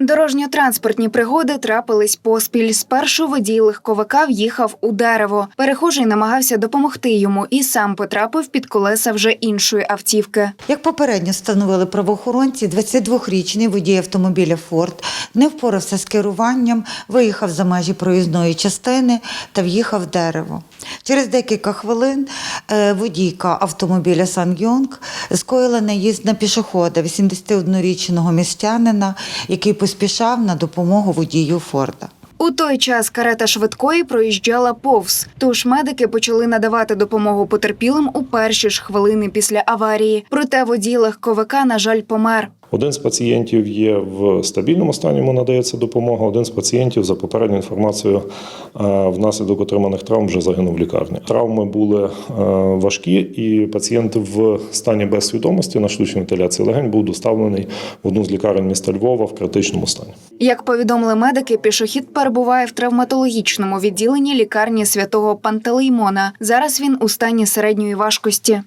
Дорожньо-транспортні пригоди трапились поспіль. Спершу водій легковика в'їхав у дерево. Перехожий намагався допомогти йому і сам потрапив під колеса вже іншої автівки. Як попередньо встановили правоохоронці, 22-річний водій автомобіля Форд не впорався з керуванням, виїхав за межі проїзної частини та в'їхав в дерево. Через декілька хвилин е, водійка автомобіля Сан-Йонг скоїла наїзд на пішохода 81-річного містянина, який поспішав на допомогу водію Форда. У той час карета швидкої проїжджала повз, тож медики почали надавати допомогу потерпілим у перші ж хвилини після аварії. Проте водій легковика, на жаль, помер. Один з пацієнтів є в стабільному стані, йому надається допомога. Один з пацієнтів, за попередньою інформацією, е, внаслідок отриманих травм вже загинув в лікарні. Травми були е, важкі, і пацієнт в стані без свідомості на штучній вентиляції легень був доставлений в одну з лікарень міста Львова в критичному стані. Як повідомили медики, пішохід перебуває в травматологічному відділенні лікарні святого Пантелеймона. Зараз він у стані середньої важкості.